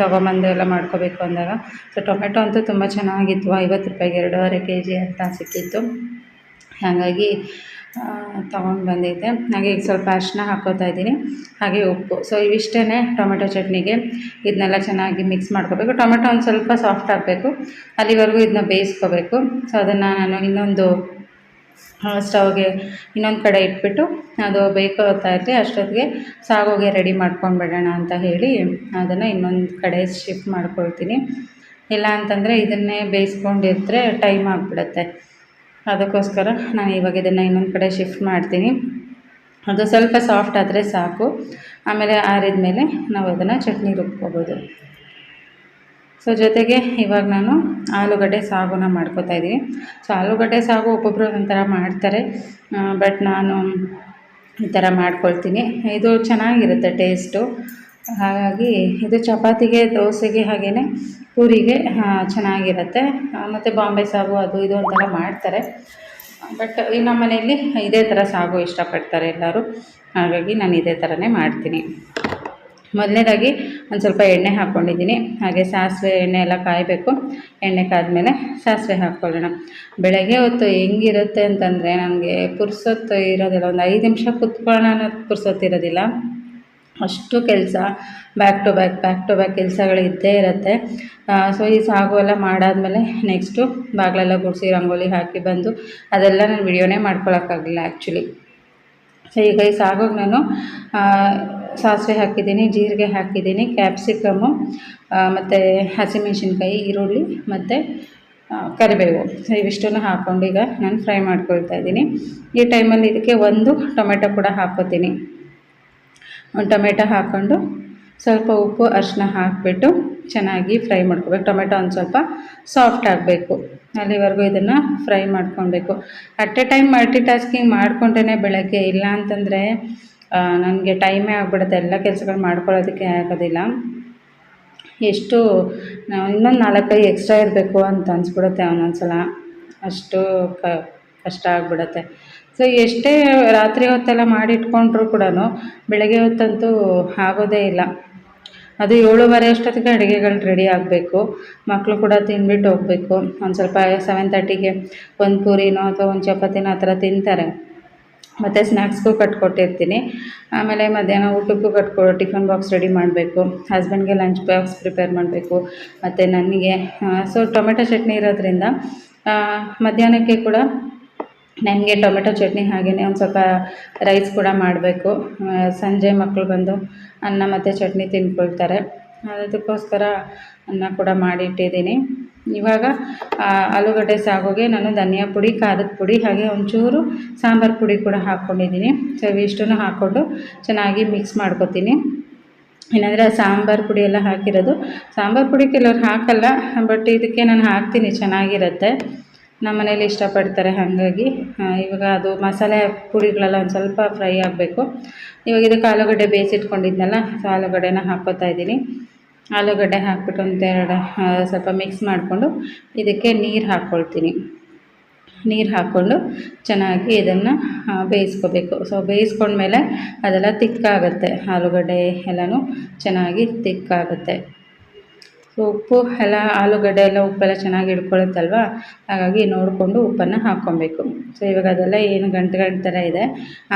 Speaker 1: ತೊಗೊಂಬಂದು ಎಲ್ಲ ಮಾಡ್ಕೋಬೇಕು ಅಂದಾಗ, ಸೊ ಟೊಮೆಟೊ ಅಂತೂ ತುಂಬ ಚೆನ್ನಾಗಿತ್ತು, ಐವತ್ತು ರೂಪಾಯಿಗೆ ಎರಡೂವರೆ ಕೆ ಜಿ ಅಂತ ಸಿಕ್ಕಿತ್ತು. ಹಾಗಾಗಿ ತೊಗೊಂಡು ಬಂದಿದ್ದೆ. ಹಾಗೆ ಈಗ ಸ್ವಲ್ಪ ಅರಿಶಿನ ಹಾಕ್ಕೋತಾ ಇದ್ದೀನಿ. ಹಾಗೆ ಉಪ್ಪು. ಸೊ ಇವಿಷ್ಟೇ ಟೊಮೆಟೊ ಚಟ್ನಿಗೆ. ಇದನ್ನೆಲ್ಲ ಚೆನ್ನಾಗಿ ಮಿಕ್ಸ್ ಮಾಡ್ಕೋಬೇಕು. ಟೊಮೆಟೊ ಒಂದು ಸ್ವಲ್ಪ ಸಾಫ್ಟ್ ಆಗಬೇಕು. ಅಲ್ಲಿವರೆಗೂ ಇದನ್ನ ಬೇಯಿಸ್ಕೋಬೇಕು. ಸೊ ಅದನ್ನು ನಾನು ಇನ್ನೊಂದು ಸ್ಟವ್ಗೆ ಇನ್ನೊಂದು ಕಡೆ ಇಟ್ಬಿಟ್ಟು ಅದು ಬೇಯ್ಕೋತಾ ಇರಲಿ. ಅಷ್ಟೊತ್ತಿಗೆ ಸಾಗೋಗೆ ರೆಡಿ ಮಾಡ್ಕೊಂಡ್ಬಿಡೋಣ ಅಂತ ಹೇಳಿ ಅದನ್ನು ಇನ್ನೊಂದು ಕಡೆ ಶಿಫ್ಟ್ ಮಾಡ್ಕೊಳ್ತೀನಿ. ಇಲ್ಲ ಅಂತಂದರೆ ಇದನ್ನೇ ಬೇಯಿಸ್ಕೊಂಡಿದ್ರೆ ಟೈಮ್ ಆಗಿಬಿಡುತ್ತೆ. ಅದಕ್ಕೋಸ್ಕರ ನಾನು ಇವಾಗ ಇದನ್ನು ಇನ್ನೊಂದು ಕಡೆ ಶಿಫ್ಟ್ ಮಾಡ್ತೀನಿ. ಅದು ಸ್ವಲ್ಪ ಸಾಫ್ಟ್ ಆದರೆ ಸಾಕು. ಆಮೇಲೆ ಆರಿದ ಮೇಲೆ ನಾವು ಅದನ್ನು ಚಟ್ನಿ ರುಬ್ಕೋಬೋದು. ಸೊ ಜೊತೆಗೆ ಇವಾಗ ನಾನು ಆಲೂಗಡ್ಡೆ ಸಾಗುನ ಮಾಡ್ಕೋತಾ ಇದ್ದೀನಿ. ಸೊ ಆಲೂಗಡ್ಡೆ ಸಾಗು ಒಬ್ಬೊಬ್ಬರು ಒಂಥರ ಮಾಡ್ತಾರೆ. ಬಟ್ ನಾನು ಈ ಥರ ಮಾಡ್ಕೊಳ್ತೀನಿ. ಇದು ಚೆನ್ನಾಗಿರುತ್ತೆ ಟೇಸ್ಟು ಹಾಗಾಗಿ ಇದು ಚಪಾತಿಗೆ, ದೋಸೆಗೆ ಹಾಗೆಯೇ ಪೂರಿಗೆ ಚೆನ್ನಾಗಿರುತ್ತೆ. ಮತ್ತು ಬಾಂಬೆ ಸಾಗು ಅದು ಇದು ಅಂತೆಲ್ಲ ಮಾಡ್ತಾರೆ. ಬಟ್ ಈ ನಮ್ಮ ಮನೆಯಲ್ಲಿ ಇದೇ ಥರ ಸಾಗು ಇಷ್ಟಪಡ್ತಾರೆ ಎಲ್ಲರೂ. ಹಾಗಾಗಿ ನಾನು ಇದೇ ಥರನೇ ಮಾಡ್ತೀನಿ. ಮೊದಲನೇದಾಗಿ ಒಂದು ಸ್ವಲ್ಪ ಎಣ್ಣೆ ಹಾಕ್ಕೊಂಡಿದ್ದೀನಿ. ಹಾಗೆ ಸಾಸಿವೆ ಎಣ್ಣೆ ಎಲ್ಲ ಕಾಯಬೇಕು. ಎಣ್ಣೆ ಕಾದ್ಮೇಲೆ ಸಾಸಿವೆ ಹಾಕ್ಕೊಳ್ಳೋಣ. ಬೆಳಗ್ಗೆ ಹೊತ್ತು ಹೆಂಗಿರುತ್ತೆ ಅಂತಂದರೆ ನನಗೆ ಪುರ್ಸೊತ್ತು ಇರೋದಿಲ್ಲ. ಒಂದು ಐದು ನಿಮಿಷ ಕುತ್ಕೊಳ್ಳೋಣ ಅನ್ನೋದು ಪುರ್ಸೊತ್ತು ಇರೋದಿಲ್ಲ. ಅಷ್ಟು ಕೆಲಸ back to back back to back ಕೆಲಸಗಳು ಇದ್ದೇ ಇರುತ್ತೆ. ಸೊ ಈ ಸಾಗು ಎಲ್ಲ ಮಾಡಾದಮೇಲೆ ನೆಕ್ಸ್ಟು ಬಾಗಿಲೆಲ್ಲ ಗುಡಿಸಿ ರಂಗೋಲಿ ಹಾಕಿ ಬಂದು ಅದೆಲ್ಲ ನಾನು ವಿಡಿಯೋನೇ ಮಾಡ್ಕೊಳಕ್ಕಾಗಲಿಲ್ಲ ಆ್ಯಕ್ಚುಲಿ ಸೊ ಈಗ ಈ ಸಾಗೋಗಿ ನಾನು ಸಾಸಿವೆ ಹಾಕಿದ್ದೀನಿ, ಜೀರಿಗೆ ಹಾಕಿದ್ದೀನಿ ಕ್ಯಾಪ್ಸಿಕಮ್ಮು ಮತ್ತು ಹಸಿಮೆಣ್ಸಿನ್ಕಾಯಿ ಈರುಳ್ಳಿ ಮತ್ತು ಕರಿಬೇವು. ಸೊ ಇವಿಷ್ಟನ್ನು ಹಾಕ್ಕೊಂಡು ಈಗ ನಾನು ಫ್ರೈ ಮಾಡ್ಕೊಳ್ತಾ ಇದ್ದೀನಿ. ಈ ಟೈಮಲ್ಲಿ ಇದಕ್ಕೆ ಒಂದು ಟೊಮೆಟೊ ಕೂಡ ಹಾಕ್ಕೋತೀನಿ ಒಂದು ಟೊಮೆಟೊ ಹಾಕ್ಕೊಂಡು ಸ್ವಲ್ಪ ಉಪ್ಪು ಅರಿಶಿನ ಹಾಕಿಬಿಟ್ಟು ಚೆನ್ನಾಗಿ ಫ್ರೈ ಮಾಡ್ಕೋಬೇಕು. ಟೊಮೆಟೊ ಒಂದು ಸ್ವಲ್ಪ ಸಾಫ್ಟ್ ಆಗಬೇಕು. ಅಲ್ಲಿವರೆಗೂ ಇದನ್ನು ಫ್ರೈ ಮಾಡ್ಕೊಬೇಕು. At a time multitasking ಮಾಡಿಕೊಂಡೇ ಬೆಳಗ್ಗೆ. ಇಲ್ಲ ಅಂತಂದರೆ ನನಗೆ ಟೈಮೇ ಆಗಿಬಿಡುತ್ತೆ. ಎಲ್ಲ ಕೆಲಸಗಳು ಮಾಡ್ಕೊಳ್ಳೋದಕ್ಕೆ ಆಗೋದಿಲ್ಲ. ಎಷ್ಟು ಇನ್ನೊಂದು ನಾಲ್ಕೈದು ಎಕ್ಸ್ಟ್ರಾ ಇರಬೇಕು ಅಂತ ಅನಿಸ್ಬಿಡುತ್ತೆ ಒಂದೊಂದು ಸಲ ಅಷ್ಟು ಕಷ್ಟ ಆಗಿಬಿಡತ್ತೆ. ಸೊ ಎಷ್ಟೇ ರಾತ್ರಿ ಹೊತ್ತೆಲ್ಲ ಮಾಡಿಟ್ಕೊಂಡ್ರೂ ಕೂಡ ಬೆಳಗ್ಗೆ ಹೊತ್ತಂತೂ ಆಗೋದೇ ಇಲ್ಲ. ಅದು ಏಳುವರೆ ಅಷ್ಟೊತ್ತಿಗೆ ಅಡುಗೆಗಳು ರೆಡಿ ಆಗಬೇಕು. ಮಕ್ಕಳು ಕೂಡ ತಿಂದ್ಬಿಟ್ಟು ಹೋಗಬೇಕು. ಒಂದು ಸ್ವಲ್ಪ ಸೆವೆನ್ ತರ್ಟಿಗೆ ಒಂದು ಪೂರಿನೋ ಅಥವಾ ಒಂದು ಚಪಾತಿನೋ ಆ ಥರ ತಿಂತಾರೆ. ಮತ್ತು ಸ್ನ್ಯಾಕ್ಸ್ಗೂ ಕಟ್ಕೊಟ್ಟಿರ್ತೀನಿ. ಆಮೇಲೆ ಮಧ್ಯಾಹ್ನ ಊಟಕ್ಕೂ ಕಟ್ಕೊ, ಟಿಫನ್ ಬಾಕ್ಸ್ ರೆಡಿ ಮಾಡಬೇಕು. ಹಸ್ಬೆಂಡ್ಗೆ ಲಂಚ್ ಬಾಕ್ಸ್ ಪ್ರಿಪೇರ್ ಮಾಡಬೇಕು. ಮತ್ತು ನನಗೆ ಸೊ ಟೊಮೆಟೊ ಚಟ್ನಿ ಇರೋದ್ರಿಂದ ಮಧ್ಯಾಹ್ನಕ್ಕೆ ಕೂಡ ನನಗೆ ಟೊಮೆಟೊ ಚಟ್ನಿ ಹಾಗೆಯೇ ಒಂದು ಸ್ವಲ್ಪ ರೈಸ್ ಕೂಡ ಮಾಡಬೇಕು. ಸಂಜೆ ಮಕ್ಕಳು ಬಂದು ಅನ್ನ ಮತ್ತು ಚಟ್ನಿ ತಿಂದ್ಕೊಳ್ತಾರೆ. ಅದಕ್ಕೋಸ್ಕರ ಅನ್ನ ಕೂಡ ಮಾಡಿಟ್ಟಿದ್ದೀನಿ. ಇವಾಗ ಆಲೂಗಡ್ಡೆ ಸಾಗೋಗೆ ನಾನು ಧನಿಯಾ ಪುಡಿ, ಖಾರದ ಪುಡಿ, ಹಾಗೆ ಒಂಚೂರು ಸಾಂಬಾರು ಪುಡಿ ಕೂಡ ಹಾಕ್ಕೊಂಡಿದ್ದೀನಿ ಸೊ ಇಷ್ಟನ್ನು ಹಾಕ್ಕೊಂಡು ಚೆನ್ನಾಗಿ ಮಿಕ್ಸ್ ಮಾಡ್ಕೊತೀನಿ. ಏನಂದರೆ ಸಾಂಬಾರು ಪುಡಿ ಎಲ್ಲ ಹಾಕಿರೋದು. ಸಾಂಬಾರು ಪುಡಿ ಕೆಲವ್ರು ಹಾಕಲ್ಲ ಬಟ್ ಇದಕ್ಕೆ ನಾನು ಹಾಕ್ತೀನಿ, ಚೆನ್ನಾಗಿರುತ್ತೆ. ನಮ್ಮ ಮನೇಲಿ ಇಷ್ಟಪಡ್ತಾರೆ ಹಾಗಾಗಿ ಇವಾಗ ಅದು ಮಸಾಲೆ ಪುಡಿಗಳೆಲ್ಲ ಒಂದು ಸ್ವಲ್ಪ ಫ್ರೈ ಆಗಬೇಕು. ಇವಾಗ ಇದಕ್ಕೆ ಆಲೂಗಡ್ಡೆ ಬೇಯಿಸಿಟ್ಕೊಂಡಿದ್ನಲ್ಲ ಸೊ ಆಲೂಗಡ್ಡೆನ ಹಾಕ್ಕೋತಾ ಇದ್ದೀನಿ. ಆಲೂಗಡ್ಡೆ ಹಾಕ್ಬಿಟ್ಟು ಒಂದೆರಡು ಸ್ವಲ್ಪ ಮಿಕ್ಸ್ ಮಾಡಿಕೊಂಡು ಇದಕ್ಕೆ ನೀರು ಹಾಕ್ಕೊಳ್ತೀನಿ ನೀರು ಹಾಕ್ಕೊಂಡು ಚೆನ್ನಾಗಿ ಇದನ್ನು ಬೇಯಿಸ್ಕೋಬೇಕು. ಸೊ ಬೇಯಿಸ್ಕೊಂಡ್ಮೇಲೆ ಅದೆಲ್ಲ ತಿಕ್ಕಾಗುತ್ತೆ ಆಲೂಗಡ್ಡೆ ಎಲ್ಲನೂ ಚೆನ್ನಾಗಿ ತಿಕ್ಕಾಗುತ್ತೆ ಉಪ್ಪು, ಎಲ್ಲ ಆಲೂಗಡ್ಡೆ ಎಲ್ಲ ಉಪ್ಪೆಲ್ಲ ಚೆನ್ನಾಗಿ ಹಿಡ್ಕೊಳುತ್ತಲ್ವ ಹಾಗಾಗಿ ನೋಡಿಕೊಂಡು ಉಪ್ಪನ್ನು ಹಾಕ್ಕೊಬೇಕು. ಸೊ ಇವಾಗ ಅದೆಲ್ಲ ಏನು ಗಂಟು ಗಂಟು ಥರ ಇದೆ.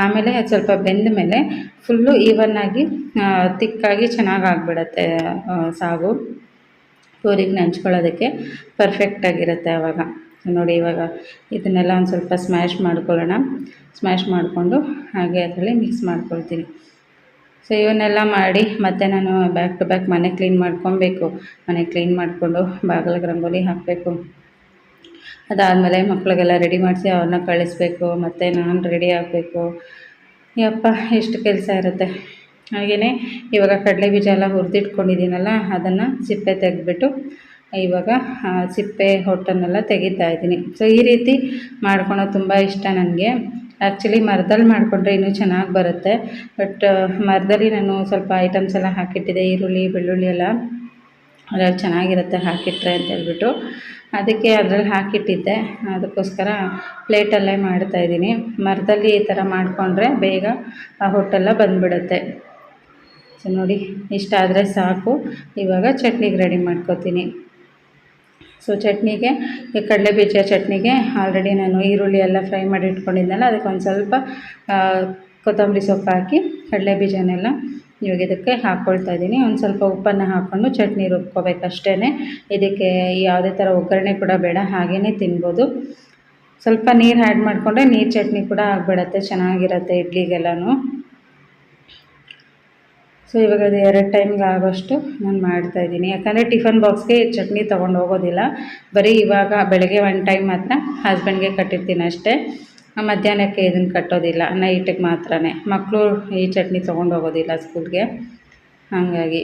Speaker 1: ಆಮೇಲೆ ಅದು ಸ್ವಲ್ಪ ಬೆಂದ ಮೇಲೆ ಫುಲ್ಲು ಈವನ್ನಾಗಿ ತಿಕ್ಕಾಗಿ ಚೆನ್ನಾಗಿ ಆಗಿಬಿಡತ್ತೆ ಸಾಗು. ಪೂರಿಗೆ ನೆಂಚ್ಕೊಳ್ಳೋದಕ್ಕೆ ಪರ್ಫೆಕ್ಟಾಗಿರುತ್ತೆ ಆವಾಗ ನೋಡಿ ಇವಾಗ ಇದನ್ನೆಲ್ಲ ಒಂದು ಸ್ವಲ್ಪ ಸ್ಮ್ಯಾಶ್ ಮಾಡ್ಕೊಳ್ಳೋಣ. ಸ್ಮ್ಯಾಶ್ ಮಾಡಿಕೊಂಡು ಹಾಗೆ ಅದರಲ್ಲಿ ಮಿಕ್ಸ್ ಮಾಡ್ಕೊಳ್ತೀನಿ. ಸೊ ಇವನ್ನೆಲ್ಲ ಮಾಡಿ ಮತ್ತೆ ನಾನು ಬ್ಯಾಕ್ ಟು ಬ್ಯಾಕ್ ಮನೆ ಕ್ಲೀನ್ ಮಾಡ್ಕೊಬೇಕು. ಮನೆ ಕ್ಲೀನ್ ಮಾಡಿಕೊಂಡು ಬಾಗಿಲಿಗೆ ರಂಗೋಲಿ ಹಾಕಬೇಕು. ಅದಾದಮೇಲೆ ಮಕ್ಕಳಿಗೆಲ್ಲ ರೆಡಿ ಮಾಡಿಸಿ ಅವ್ರನ್ನ ಕಳಿಸ್ಬೇಕು. ಮತ್ತು ನಾನು ರೆಡಿ ಆಗಬೇಕು. ಯಪ್ಪ, ಎಷ್ಟು ಕೆಲಸ ಇರುತ್ತೆ. ಹಾಗೆಯೇ ಇವಾಗ ಕಡಲೆ ಬೀಜ ಎಲ್ಲ ಹುರಿದಿಟ್ಕೊಂಡಿದ್ದೀನಲ್ಲ, ಅದನ್ನು ಸಿಪ್ಪೆ ತೆಗೆದ್ಬಿಟ್ಟು ಇವಾಗ ಸಿಪ್ಪೆ ಹೊಟ್ಟನ್ನೆಲ್ಲ ತೆಗಿತಾ ಇದ್ದೀನಿ. ಸೊ ಈ ರೀತಿ ಮಾಡ್ಕೊಳೋದು ತುಂಬ ಇಷ್ಟ ನನಗೆ ಆ್ಯಕ್ಚುಲಿ ಮರದಲ್ಲಿ ಮಾಡಿಕೊಂಡ್ರೆ ಇನ್ನೂ ಚೆನ್ನಾಗಿ ಬರುತ್ತೆ. ಬಟ್ ಮರದಲ್ಲಿ ನಾನು ಸ್ವಲ್ಪ ಐಟಮ್ಸ್ ಎಲ್ಲ ಹಾಕಿಟ್ಟಿದ್ದೆ. ಈರುಳ್ಳಿ, ಬೆಳ್ಳುಳ್ಳಿ ಎಲ್ಲ. ಅದ್ರಲ್ಲಿ ಚೆನ್ನಾಗಿರುತ್ತೆ ಹಾಕಿಟ್ರೆ ಅಂತ ಹೇಳ್ಬಿಟ್ಟು. ಅದಕ್ಕೆ ಅದರಲ್ಲಿ ಹಾಕಿಟ್ಟಿದ್ದೆ. ಅದಕ್ಕೋಸ್ಕರ ಪ್ಲೇಟಲ್ಲೇ ಮಾಡ್ತಾಯಿದ್ದೀನಿ ಮರದಲ್ಲಿ ಈ ಥರ ಮಾಡಿಕೊಂಡ್ರೆ ಬೇಗ ಆ ಹೊಟ್ಟೆಲ್ಲ ಬಂದುಬಿಡುತ್ತೆ. ಸೊ ನೋಡಿ ಇಷ್ಟಾದರೆ ಸಾಕು. ಇವಾಗ ಚಟ್ನಿಗೆ ರೆಡಿ ಮಾಡ್ಕೊತೀನಿ. ಸೊ ಚಟ್ನಿಗೆ, ಈ ಕಡಲೆ ಬೀಜ ಚಟ್ನಿಗೆ ಆಲ್ರೆಡಿ ನಾನು ಈರುಳ್ಳಿ ಎಲ್ಲ ಫ್ರೈ ಮಾಡಿ ಇಟ್ಕೊಂಡಿದ್ದೆನಲ್ಲ, ಅದಕ್ಕೆ ಒಂದು ಸ್ವಲ್ಪ ಕೊತ್ತಂಬರಿ ಸೊಪ್ಪು ಹಾಕಿ ಕಡಲೆ ಬೀಜನೆಲ್ಲ ಇವಾಗ ಇದಕ್ಕೆ ಹಾಕ್ಕೊಳ್ತಾ ಇದ್ದೀನಿ. ಒಂದು ಸ್ವಲ್ಪ ಉಪ್ಪನ್ನು ಹಾಕ್ಕೊಂಡು ಚಟ್ನಿ ರುಬ್ಕೋಬೇಕಷ್ಟೇ ಇದಕ್ಕೆ ಯಾವುದೇ ಥರ ಒಗ್ಗರಣೆ ಕೂಡ ಬೇಡ ಹಾಗೇ ತಿನ್ಬೋದು. ಸ್ವಲ್ಪ ನೀರು ಆ್ಯಡ್ ಮಾಡಿಕೊಂಡ್ರೆ ನೀರು ಚಟ್ನಿ ಕೂಡ ಆಗಿಬಿಡತ್ತೆ, ಚೆನ್ನಾಗಿರುತ್ತೆ ಇಡ್ಲಿಗೆಲ್ಲನೂ. ಸೊ ಇವಾಗ ಅದು ಎರಡು ಟೈಮ್ಗೆ ಆಗೋಷ್ಟು ನಾನು ಮಾಡ್ತಾಯಿದ್ದೀನಿ ಯಾಕಂದರೆ ಟಿಫನ್ ಬಾಕ್ಸ್ಗೆ ಚಟ್ನಿ ತೊಗೊಂಡು ಹೋಗೋದಿಲ್ಲ. ಬರೀ ಇವಾಗ ಬೆಳಗ್ಗೆ ಒನ್ ಟೈಮ್ ಮಾತ್ರ ಹಸ್ಬೆಂಡ್ಗೆ ಕಟ್ಟಿರ್ತೀನಿ ಅಷ್ಟೇ. ಮಧ್ಯಾಹ್ನಕ್ಕೆ ಇದನ್ನು ಕಟ್ಟೋದಿಲ್ಲ. ನೈಟಿಗೆ ಮಾತ್ರ ಮಕ್ಕಳು ಈ ಚಟ್ನಿ ತೊಗೊಂಡು ಹೋಗೋದಿಲ್ಲ ಸ್ಕೂಲ್ಗೆ ಹಾಗಾಗಿ.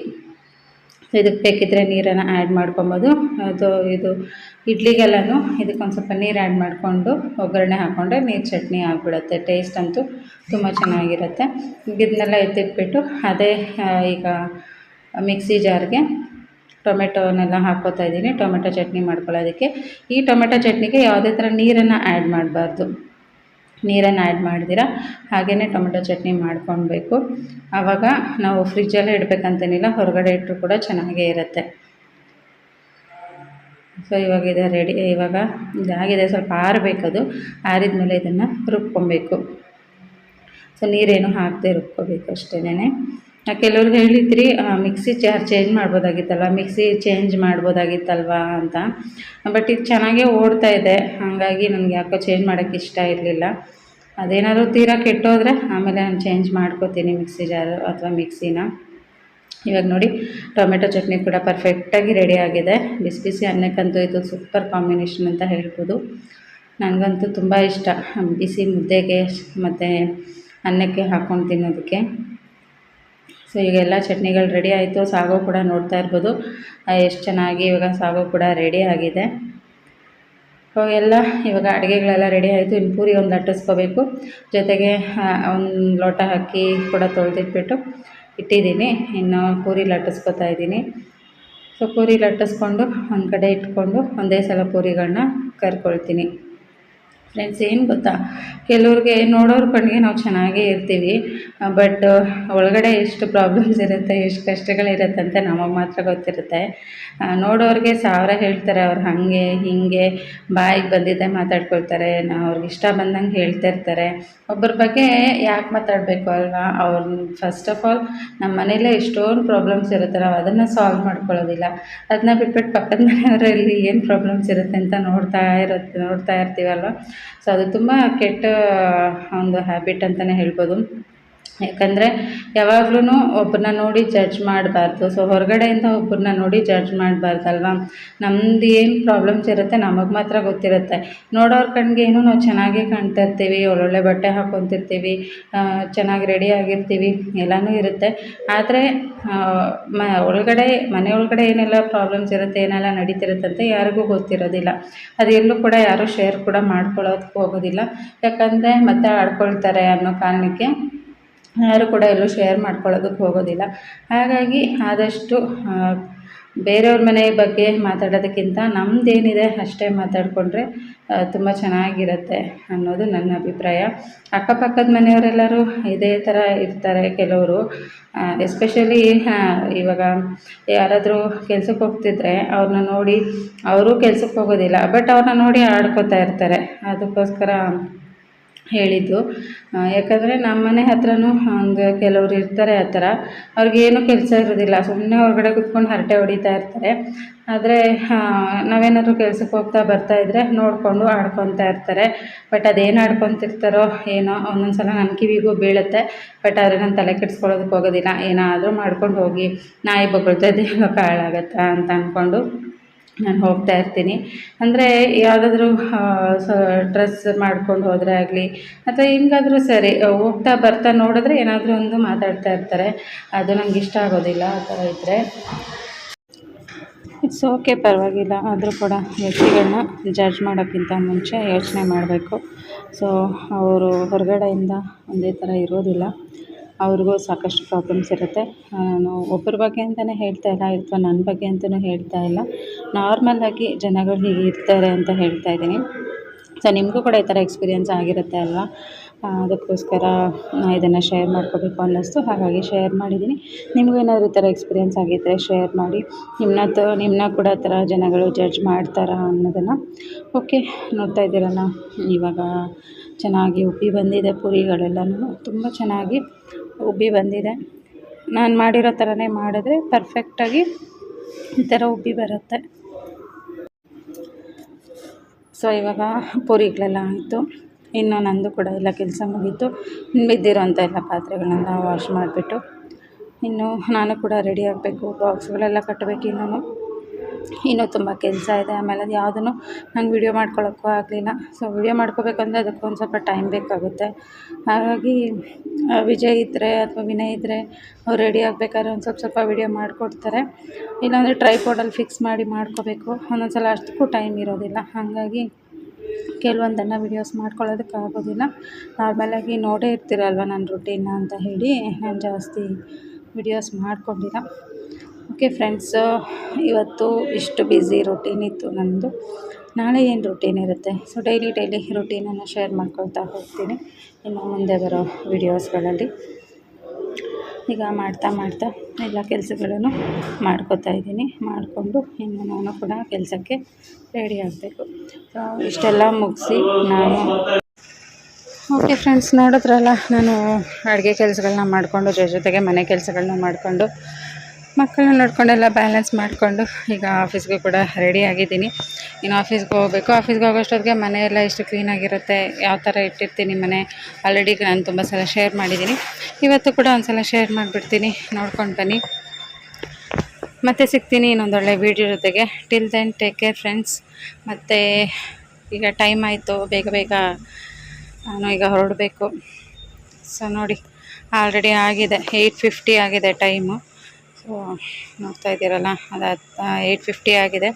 Speaker 1: ಇದಕ್ಕೆ ಬೇಕಿದ್ದರೆ ನೀರನ್ನು ಆ್ಯಡ್ ಮಾಡ್ಕೊಬೋದು. ಅದು ಇದು ಇಡ್ಲಿಗೆಲ್ಲನೂ ಇದಕ್ಕೊಂದು ಸ್ವಲ್ಪ ನೀರು ಆ್ಯಡ್ ಮಾಡಿಕೊಂಡು ಒಗ್ಗರಣೆ ಹಾಕ್ಕೊಂಡ್ರೆ ನೀರು ಚಟ್ನಿ ಆಗಿಬಿಡುತ್ತೆ. ಟೇಸ್ಟ್ ಅಂತೂ ತುಂಬ ಚೆನ್ನಾಗಿರುತ್ತೆ. ಇದನ್ನೆಲ್ಲ ಎತ್ತಿಟ್ಬಿಟ್ಟು ಅದೇ ಈಗ ಮಿಕ್ಸಿ ಜಾರ್ಗೆ ಟೊಮೆಟೋನೆಲ್ಲ ಹಾಕ್ಕೋತಾ ಇದ್ದೀನಿ. ಟೊಮೆಟೊ ಚಟ್ನಿ ಮಾಡ್ಕೊಳ್ಳೋದಕ್ಕೆ. ಈ ಟೊಮೆಟೊ ಚಟ್ನಿಗೆ ಯಾವುದೇ ಥರ ನೀರನ್ನು ಆ್ಯಡ್ ಮಾಡಬಾರ್ದು. ನೀರನ್ನು ಆ್ಯಡ್ ಮಾಡಿದಿರ ಹಾಗೆಯೇ ಟೊಮೆಟೊ ಚಟ್ನಿ ಮಾಡ್ಕೊಳ್ಬೇಕು. ಆವಾಗ ನಾವು ಫ್ರಿಜ್ಜಲ್ಲೇ ಇಡಬೇಕಂತೇನಿಲ್ಲ, ಹೊರಗಡೆ ಇಟ್ಟರು ಕೂಡ ಚೆನ್ನಾಗೇ ಇರುತ್ತೆ. ಸೊ ಇವಾಗ ಇದು ರೆಡಿ ಇವಾಗ ಇದಾಗಿದೆ ಸ್ವಲ್ಪ ಆರಬೇಕದು ಆರಿದ ಮೇಲೆ ಇದನ್ನು ರುಬ್ಕೊಬೇಕು ಸೊ ನೀರೇನು ಹಾಕದೆ ರುಬ್ಕೋಬೇಕು ಅಷ್ಟೇನೆ ಕೆಲವ್ರಿಗೆ ಹೇಳಿದ್ರಿ ಮಿಕ್ಸಿ ಜಾರ್ ಚೇಂಜ್ ಮಾಡ್ಬೋದಾಗಿತ್ತಲ್ವ, ಮಿಕ್ಸಿ ಚೇಂಜ್ ಮಾಡ್ಬೋದಾಗಿತ್ತಲ್ವಾ ಅಂತ. ಬಟ್ ಇದು ಚೆನ್ನಾಗೇ ಓಡ್ತಾ ಇದೆ, ಹಾಗಾಗಿ ನನಗೆ ಯಾಕೋ ಚೇಂಜ್ ಮಾಡೋಕ್ಕೆ ಇಷ್ಟ ಇರಲಿಲ್ಲ. ಅದೇನಾದರೂ ತೀರಾ ಕೆಟ್ಟೋದ್ರೆ ಆಮೇಲೆ ನಾನು ಚೇಂಜ್ ಮಾಡ್ಕೋತೀನಿ ಮಿಕ್ಸಿ ಜಾರು ಅಥವಾ ಮಿಕ್ಸಿನ. ಇವಾಗ ನೋಡಿ, ಟೊಮೆಟೊ ಚಟ್ನಿ ಕೂಡ ಪರ್ಫೆಕ್ಟಾಗಿ ರೆಡಿ ಆಗಿದೆ. ಬಿಸಿ ಬಿಸಿ ಅನ್ನಕ್ಕಂತೂ ಇದು ಸೂಪರ್ ಕಾಂಬಿನೇಷನ್ ಅಂತ ಹೇಳ್ಬೋದು. ನನಗಂತೂ ತುಂಬ ಇಷ್ಟ, ಬಿಸಿ ಮುದ್ದೆಗೆ ಮತ್ತು ಅನ್ನಕ್ಕೆ ಹಾಕ್ಕೊಂಡು ತಿನ್ನೋದಕ್ಕೆ. ಸೊ ಈಗ ಎಲ್ಲ ಚಟ್ನಿಗಳು ರೆಡಿ ಆಯಿತು. ಸಾಗು ಕೂಡ ನೋಡ್ತಾ ಇರ್ಬೋದು. ಎಷ್ಟು ಚೆನ್ನಾಗಿ ಇವಾಗ ಸಾಗು ಕೂಡ ರೆಡಿ ಆಗಿದೆ. ಎಲ್ಲ ಇವಾಗ ಅಡುಗೆಗಳೆಲ್ಲ ರೆಡಿ ಆಯಿತು. ಇನ್ನು ಪೂರಿ ಒಂದು ಲಟ್ಟಿಸ್ಕೋಬೇಕು. ಜೊತೆಗೆ ಒಂದು ಲೋಟ ಹಾಕಿ ಕೂಡ ತೊಳೆದಿಟ್ಬಿಟ್ಟು ಇಟ್ಟಿದ್ದೀನಿ. ಇನ್ನು ಪೂರಿ ಲಟ್ಟಿಸ್ಕೊತಾ ಇದ್ದೀನಿ. ಸೊ ಪೂರಿ ಲಟ್ಟಿಸ್ಕೊಂಡು ಒಂದು ಕಡೆ ಇಟ್ಕೊಂಡು ಒಂದೇ ಸಲ ಪೂರಿಗಳನ್ನ ಕರ್ಕೊಳ್ತೀನಿ. ಫ್ರೆಂಡ್ಸ್ ಏನು ಗೊತ್ತಾ? ಕೆಲವ್ರಿಗೆ ನೋಡೋರ ಕಣ್ಣಿಗೆ ನಾವು ಚೆನ್ನಾಗೇ ಇರ್ತೀವಿ ಬಟ್ ಒಳಗಡೆ ಎಷ್ಟು ಪ್ರಾಬ್ಲಮ್ಸ್ ಇರುತ್ತೆ, ಎಷ್ಟು ಕಷ್ಟಗಳಿರುತ್ತೆ ಅಂತ ನಮಗೆ ಮಾತ್ರ ಗೊತ್ತಿರುತ್ತೆ. ನೋಡೋರಿಗೆ ಸಾವಿರ ಹೇಳ್ತಾರೆ, ಅವ್ರು ಹಾಗೆ, ಹೀಗೆ, ಬಾಯಿಗೆ ಬಂದಿದ್ದೆ ಮಾತಾಡ್ಕೊಳ್ತಾರೆ ನಾವು ಅವ್ರಿಗೆ ಇಷ್ಟ ಬಂದಂಗೆ ಹೇಳ್ತಾ ಇರ್ತಾರೆ ಒಬ್ಬರ ಬಗ್ಗೆ ಯಾಕೆ ಮಾತಾಡಬೇಕು ಅಲ್ವಾ? ಅವ್ರ ಫಸ್ಟ್ ಆಫ್ ಆಲ್ ನಮ್ಮ ಮನೇಲೆ ಎಷ್ಟೊಂದು ಪ್ರಾಬ್ಲಮ್ಸ್ ಇರುತ್ತೆ, ನಾವು ಅದನ್ನು ಸಾಲ್ವ್ ಮಾಡ್ಕೊಳ್ಳೋದಿಲ್ಲ. ಅದನ್ನ ಬಿಟ್ಬಿಟ್ಟು ಪಕ್ಕದ ಮನೆಯವರಲ್ಲಿ ಏನು ಪ್ರಾಬ್ಲಮ್ಸ್ ಇರುತ್ತೆ ಅಂತ ನೋಡ್ತಾ ಇರುತ್ತೆ ನೋಡ್ತಾ ಇರ್ತೀವಲ್ವ? ಸೊ ಅದು ತುಂಬ ಕೆಟ್ಟ ಒಂದು ಹ್ಯಾಬಿಟ್ ಅಂತಲೇ ಹೇಳ್ಬೋದು. ಯಾಕಂದರೆ ಯಾವಾಗ್ಲೂ ಒಬ್ಬರನ್ನ ನೋಡಿ ಜಡ್ಜ್ ಮಾಡಬಾರ್ದು. ಸೊ ಹೊರಗಡೆಯಿಂದ ಒಬ್ಬರನ್ನ ನೋಡಿ ಜಡ್ಜ್ ಮಾಡಬಾರ್ದಲ್ವಾ? ನಮ್ದು ಏನು ಪ್ರಾಬ್ಲಮ್ಸ್ ಇರುತ್ತೆ ನಮಗೆ ಮಾತ್ರ ಗೊತ್ತಿರುತ್ತೆ. ನೋಡೋರ ಕಣ್ಗೆ ಏನು ನಾವು ಚೆನ್ನಾಗೇ ಕಾಣ್ತಾ ಇರ್ತೀವಿ ಒಳ್ಳೊಳ್ಳೆ ಬಟ್ಟೆ ಹಾಕ್ಕೊತಿರ್ತೀವಿ ಚೆನ್ನಾಗಿ ರೆಡಿ ಆಗಿರ್ತೀವಿ, ಎಲ್ಲನೂ ಇರುತ್ತೆ. ಆದರೆ ಮ, ಒಳಗಡೆ, ಮನೆ ಒಳಗಡೆ ಏನೆಲ್ಲ ಪ್ರಾಬ್ಲಮ್ಸ್ ಇರುತ್ತೆ, ಏನೆಲ್ಲ ನಡೀತಿರುತ್ತಂತೆ ಯಾರಿಗೂ ಗೊತ್ತಿರೋದಿಲ್ಲ. ಅದು ಎಲ್ಲೂ ಕೂಡ ಯಾರೂ ಶೇರ್ ಕೂಡ ಮಾಡ್ಕೊಳ್ಳೋದಕ್ಕೂ ಹೋಗೋದಿಲ್ಲ. ಯಾಕಂದರೆ ಮತ್ತೆ ಆಡ್ಕೊಳ್ತಾರೆ ಅನ್ನೋ ಕಾರಣಕ್ಕೆ ಯಾರು ಕೂಡ ಎಲ್ಲೂ ಶೇರ್ ಮಾಡ್ಕೊಳ್ಳೋದಕ್ಕೆ ಹೋಗೋದಿಲ್ಲ. ಹಾಗಾಗಿ ಆದಷ್ಟು ಬೇರೆಯವ್ರ ಮನೆ ಬಗ್ಗೆ ಮಾತಾಡೋದಕ್ಕಿಂತ ನಮ್ಮದೇನಿದೆ ಅಷ್ಟೇ ಮಾತಾಡಿಕೊಂಡ್ರೆ ತುಂಬ ಚೆನ್ನಾಗಿರುತ್ತೆ ಅನ್ನೋದು ನನ್ನ ಅಭಿಪ್ರಾಯ. ಅಕ್ಕಪಕ್ಕದ ಮನೆಯವರೆಲ್ಲರೂ ಇದೇ ಥರ ಇರ್ತಾರೆ ಕೆಲವರು. ಎಸ್ಪೆಷಲಿ ಇವಾಗ ಯಾರಾದರೂ ಕೆಲ್ಸಕ್ಕೆ ಹೋಗ್ತಿದ್ರೆ ಅವ್ರನ್ನ ನೋಡಿ, ಅವರು ಕೆಲ್ಸಕ್ಕೆ ಹೋಗೋದಿಲ್ಲ ಬಟ್ ಅವ್ರನ್ನ ನೋಡಿ ಆಡ್ಕೊತಾ ಇರ್ತಾರೆ. ಅದಕ್ಕೋಸ್ಕರ ಹೇಳಿದ್ದು. ಯಾಕಂದರೆ ನಮ್ಮ ಮನೆ ಹತ್ರನೂ ಹಂಗೆ ಕೆಲವ್ರು ಇರ್ತಾರೆ ಆ ಥರ. ಅವ್ರಿಗೇನು ಕೆಲಸ ಇರೋದಿಲ್ಲ. ಸುಮ್ಮನೆ ಹೊರಗಡೆ ಕುತ್ಕೊಂಡು ಹರಟೆ ಹೊಡಿತಾ ಇರ್ತಾರೆ. ಆದರೆ ನಾವೇನಾದರೂ ಕೆಲ್ಸಕ್ಕೆ ಹೋಗ್ತಾ ಬರ್ತಾ ಇದ್ದರೆ ನೋಡಿಕೊಂಡು ಆಡ್ಕೊತಾ ಇರ್ತಾರೆ. ಬಟ್ ಅದೇನು ಆಡ್ಕೊತಿರ್ತಾರೋ ಏನೋ ಒಂದೊಂದು ಸಲ ನನ್ನ ಕಿವಿಗೂ ಬೀಳುತ್ತೆ. ಬಟ್ ಆದರೆ ನಾನು ತಲೆ ಕೆಡಿಸ್ಕೊಳ್ಳೋದಕ್ಕೆ ಹೋಗೋದಿಲ್ಲ. ಏನಾದರೂ ಮಾಡ್ಕೊಂಡು ಹೋಗಿ ನಾಯಿ ಬೊಗಳ್ತಾ ದೇಹ ಹಾಳಾಗತ್ತಾ ಅಂತ ಅಂದ್ಕೊಂಡು ನಾನು ಹೋಗ್ತಾ ಇರ್ತೀನಿ. ಅಂದರೆ ಯಾವುದಾದ್ರೂ ಡ್ರೆಸ್ ಮಾಡ್ಕೊಂಡು ಹೋದರೆ ಆಗಲಿ, ಅಥವಾ ಹೆಂಗಾದರೂ ಸರಿ ಹೋಗ್ತಾ ಬರ್ತಾ ನೋಡಿದ್ರೆ ಏನಾದರೂ ಒಂದು ಮಾತಾಡ್ತಾ ಇರ್ತಾರೆ. ಅದು ನಂಗೆ ಇಷ್ಟ ಆಗೋದಿಲ್ಲ ಆ ಥರ ಇದ್ದರೆ ಇಟ್ಸ್ ಓಕೆ ಪರವಾಗಿಲ್ಲ. ಆದರೂ ಕೂಡ ವ್ಯಕ್ತಿಗಳನ್ನ ಜಡ್ಜ್ ಮಾಡೋಕ್ಕಿಂತ ಮುಂಚೆ ಯೋಚನೆ ಮಾಡಬೇಕು. ಸೊ ಅವರು ಹೊರಗಡೆಯಿಂದ ಒಂದೇ ಥರ ಇರೋದಿಲ್ಲ. ಅವ್ರಿಗೂ ಸಾಕಷ್ಟು ಪ್ರಾಬ್ಲಮ್ಸ್ ಇರುತ್ತೆ. ನಾನು ಒಬ್ಬರ ಬಗ್ಗೆ ಅಂತಲೇ ಹೇಳ್ತಾ ಇಲ್ಲ ಅಥವಾ ನನ್ನ ಬಗ್ಗೆ ಅಂತಲೂ ಹೇಳ್ತಾ ಇಲ್ಲ. ನಾರ್ಮಲ್ಲಾಗಿ ಜನಗಳು ಹೀಗೆ ಇರ್ತಾರೆ ಅಂತ ಹೇಳ್ತಾ ಇದ್ದೀನಿ. ಸೊ ನಿಮಗೂ ಕೂಡ ಈ ಥರ ಎಕ್ಸ್ಪೀರಿಯೆನ್ಸ್ ಆಗಿರುತ್ತೆ ಅಲ್ವಾ? ಅದಕ್ಕೋಸ್ಕರ ಇದನ್ನು ಶೇರ್ ಮಾಡ್ಕೋಬೇಕು ಅನ್ನಿಸ್ತು. ಹಾಗಾಗಿ ಶೇರ್ ಮಾಡಿದ್ದೀನಿ. ನಿಮಗೂ ಏನಾದರೂ ಈ ಥರ ಎಕ್ಸ್ಪೀರಿಯೆನ್ಸ್ ಆಗಿದ್ದರೆ ಶೇರ್ ಮಾಡಿ. ನಿಮ್ಮನ್ನ ತ ನಿಮ್ಮನ್ನ ಕೂಡ ಆ ಥರ ಜನಗಳು ಜಡ್ಜ್ ಮಾಡ್ತಾರಾ ಅನ್ನೋದನ್ನು. ಓಕೆ ನೋಡ್ತಾ ಇದ್ದೀರಲ್ಲ, ಇವಾಗ ಚೆನ್ನಾಗಿ ಉಬ್ಬಿ ಬಂದಿದೆ ಪೂರಿಗಳೆಲ್ಲನೂ. ತುಂಬ ಚೆನ್ನಾಗಿ ಉಬ್ಬಿ ಬಂದಿದೆ. ನಾನು ಮಾಡಿರೋ ಥರನೇ ಮಾಡಿದ್ರೆ ಪರ್ಫೆಕ್ಟಾಗಿ ಈ ಥರ ಉಬ್ಬಿ ಬರುತ್ತೆ. ಸೊ ಇವಾಗ ಪೂರಿಗಳೆಲ್ಲ ಆಯಿತು. ಇನ್ನು ನಂದು ಕೂಡ ಎಲ್ಲ ಕೆಲಸ ಮುಗೀತು. ಬಿದ್ದಿರೋಂಥ ಎಲ್ಲ ಪಾತ್ರೆಗಳನ್ನೆಲ್ಲ ವಾಶ್ ಮಾಡಿಬಿಟ್ಟು. ಇನ್ನು ನಾನು ಕೂಡ ರೆಡಿ ಆಗಬೇಕು. ಬಾಕ್ಸ್ಗಳೆಲ್ಲ ಕಟ್ಟಬೇಕು ಇನ್ನೂ ಇನ್ನೂ ತುಂಬ ಕೆಲಸ ಇದೆ, ಆಮೇಲೆ ಅದು ಯಾವುದನ್ನು ನಂಗೆ ವೀಡಿಯೋ ಮಾಡ್ಕೊಳ್ಳೋಕ್ಕೂ ಆಗಲಿಲ್ಲ. ಸೊ ವೀಡಿಯೋ ಮಾಡ್ಕೋಬೇಕಂದ್ರೆ ಅದಕ್ಕೆ ಒಂದು ಸ್ವಲ್ಪ ಟೈಮ್ ಬೇಕಾಗುತ್ತೆ. ಹಾಗಾಗಿ ವಿಜಯ್ ಇದ್ದರೆ ಅಥವಾ ವಿನಯ್ ಇದ್ದರೆ ಅವ್ರು ರೆಡಿ ಆಗಬೇಕಾದ್ರೆ ಒಂದು ಸ್ವಲ್ಪ ಸ್ವಲ್ಪ ವೀಡಿಯೋ ಮಾಡಿಕೊಡ್ತಾರೆ. ಇಲ್ಲಾಂದರೆ ಟ್ರೈಪೋರ್ಡಲ್ಲಿ ಫಿಕ್ಸ್ ಮಾಡಿ ಮಾಡ್ಕೋಬೇಕು. ಒಂದೊಂದು ಸಲ ಅಷ್ಟಕ್ಕೂ ಟೈಮ್ ಇರೋದಿಲ್ಲ. ಹಾಗಾಗಿ ಕೆಲವೊಂದನ್ನು ವೀಡಿಯೋಸ್ ಮಾಡ್ಕೊಳ್ಳೋದಕ್ಕೆ ಆಗೋದಿಲ್ಲ. ನಾರ್ಮಲಾಗಿ ನೋಡೇ ಇರ್ತೀರಲ್ವ ನನ್ನ ರುಟೀನ್ನ ಅಂತ ಹೇಳಿ ನಾನು ಜಾಸ್ತಿ ವಿಡಿಯೋಸ್ ಮಾಡ್ಕೊಂಡಿಲ್ಲ. ಓಕೆ ಫ್ರೆಂಡ್ಸ್, ಇವತ್ತು ಇಷ್ಟು ಬ್ಯುಸಿ ರೊಟೀನ್ ಇತ್ತು ನನ್ನದು ನಾಳೆ ಏನು ರುಟೀನ್ ಇರುತ್ತೆ? ಸೊ ಡೈಲಿ ಡೈಲಿ ರೊಟೀನನ್ನು ಶೇರ್ ಮಾಡ್ಕೊಳ್ತಾ ಹೋಗ್ತೀನಿ. ಇನ್ನು ಮುಂದೆ ಬರೋ ವಿಡಿಯೋಸ್ಗಳಲ್ಲಿ ಈಗ ಮಾಡ್ತಾ ಮಾಡ್ತಾ ಎಲ್ಲ ಕೆಲಸಗಳನ್ನು ಮಾಡ್ಕೋತಾ ಇದ್ದೀನಿ. ಮಾಡಿಕೊಂಡು ಇನ್ನು ನಾನು ಕೂಡ ಕೆಲಸಕ್ಕೆ ರೆಡಿ ಆಗಬೇಕು. ಸೊ ಇಷ್ಟೆಲ್ಲ ಮುಗಿಸಿ ನಾನು ಓಕೆ ಫ್ರೆಂಡ್ಸ್, ನೋಡಿದ್ರಲ್ಲ, ನಾನು ಅಡುಗೆ ಕೆಲಸಗಳನ್ನ ಮಾಡಿಕೊಂಡು ಜೊತೆ ಜೊತೆಗೆ ಮನೆ ಕೆಲಸಗಳನ್ನ ಮಾಡಿಕೊಂಡು ಮಕ್ಕಳನ್ನ ನೋಡಿಕೊಂಡೆಲ್ಲ ಬ್ಯಾಲೆನ್ಸ್ ಮಾಡಿಕೊಂಡು ಈಗ ಆಫೀಸ್ಗೆ ಕೂಡ ರೆಡಿ ಆಗಿದ್ದೀನಿ. ಇನ್ನು ಆಫೀಸ್ಗೆ ಹೋಗಬೇಕು. ಆಫೀಸ್ಗೆ ಹೋಗೋಷ್ಟೊತ್ತಿಗೆ ಮನೆಯೆಲ್ಲ ಎಷ್ಟು ಕ್ಲೀನಾಗಿರುತ್ತೆ ಯಾವ ಥರ ಇಟ್ಟಿರ್ತೀನಿ ಮನೆ. ಆಲ್ರೆಡಿ ನಾನು ತುಂಬ ಸಲ ಶೇರ್ ಮಾಡಿದ್ದೀನಿ. ಇವತ್ತು ಕೂಡ ಒಂದು ಸಲ ಶೇರ್ ಮಾಡಿಬಿಡ್ತೀನಿ. ನೋಡ್ಕೊಂಡು ಬನ್ನಿ. ಮತ್ತೆ ಸಿಗ್ತೀನಿ ಇನ್ನೊಂದೊಳ್ಳೆ ವೀಡಿಯೋ ಜೊತೆಗೆ. Till then take care friends ಮತ್ತು ಈಗ ಟೈಮ್ ಆಯಿತು. ಬೇಗ ಬೇಗ ನಾನು ಈಗ ಹೊರಡಬೇಕು. ಸೊ ನೋಡಿ ಆಲ್ರೆಡಿ ಆಗಿದೆ. ಏಯ್ಟ್ ಫಿಫ್ಟಿ ಆಗಿದೆ ಟೈಮು ಸೊ ನೋಡ್ತಾ ಇದ್ದೀರಲ್ಲ, ಅದು ಏಯ್ಟ್ ಫಿಫ್ಟಿ ಆಗಿದೆ.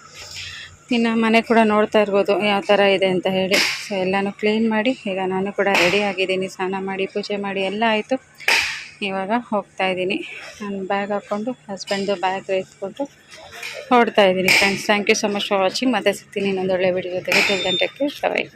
Speaker 1: ಇನ್ನು ಮನೆ ಕೂಡ ನೋಡ್ತಾ ಇರ್ಬೋದು ಯಾವ ಥರ ಇದೆ ಅಂತ ಹೇಳಿ. ಸೊ ಎಲ್ಲನೂ ಕ್ಲೀನ್ ಮಾಡಿ, ಈಗ ನಾನು ಕೂಡ ರೆಡಿ ಆಗಿದ್ದೀನಿ. ಸ್ನಾನ ಮಾಡಿ, ಪೂಜೆ ಮಾಡಿ, ಎಲ್ಲ ಆಯಿತು. ಇವಾಗ ಹೋಗ್ತಾ ಇದ್ದೀನಿ. ನಾನು ಬ್ಯಾಗ್ ಹಾಕ್ಕೊಂಡು ಹಸ್ಬೆಂಡು ಬ್ಯಾಗ್ ಎತ್ಕೊಂಡು ಹೊಡ್ತಾ ಇದ್ದೀನಿ friends thank you so much for watching ಮತ್ತೆ ಸಿಗ್ತೀನಿ ಇನ್ನೊಂದು ಒಳ್ಳೆ ವಿಡಿಯೋ ಜೊತೆಗೆ ಟೆಲ್ ಗಂಟೆಗೆ ಬಾಯ್